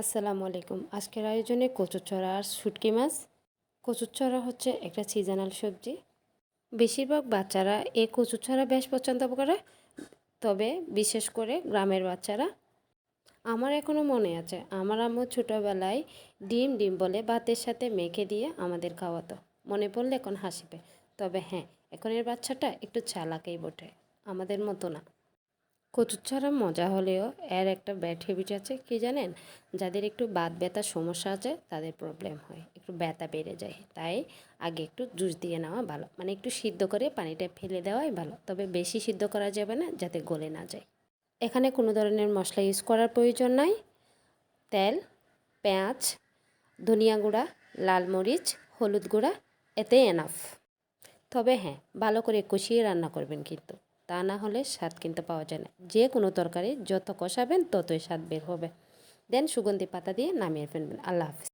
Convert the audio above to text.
আসসালামু আলাইকুম। আজকের আয়োজনে কচুরচড়া আর শুটকি মাছ। কচুরচড়া হচ্ছে একটা সিজনাল সবজি। বেশিরভাগ বাচ্চারা এই কচুরচড়া বেশ পছন্দ করে, তবে বিশেষ করে গ্রামের বাচ্চারা। আমার এখনও মনে আছে, আমার আম্মু ছোটোবেলায় ডিম ডিম বলে ভাতের সাথে মেখে দিয়ে আমাদের খাওয়াতো। মনে পড়লে এখন হাসিবে। তবে হ্যাঁ এখনের বাচ্চাটা একটু চালাকেই বটে, আমাদের মতো না। কচুরছড়া মজা হলেও এর একটা ব্যাড হ্যাবিট আছে, কি জানেন? যাদের একটু বাত ব্যথার সমস্যা আছে, তাদের প্রবলেম হয়। একটু ব্যথা বেড়ে যায়, তাই আগে একটু জুস দিয়ে নেওয়া ভালো। মানে একটু সিদ্ধ করে পানিটা ফেলে দেওয়াই ভালো। তবে বেশি সিদ্ধ করা যাবে না, যাতে গলে না যায়। এখানে কোনো ধরনের মশলা ইউজ করার প্রয়োজন নাই। তেল, পেঁয়াজ, ধনিয়া গুঁড়া, লাল মরিচ, হলুদ গুঁড়া, এতে এনাফ তবে হ্যাঁ ভালো করে কষিয়ে রান্না করবেন কিন্তু। তা না হলে স্বাদ কিন্তু পাওয়া যায় না। যে কোনো তরকারি যত কষাবেন ততই স্বাদ বের হবে। দেন সুগন্ধি পাতা দিয়ে নামিয়ে ফেলবেন। আল্লাহ হাফিজ।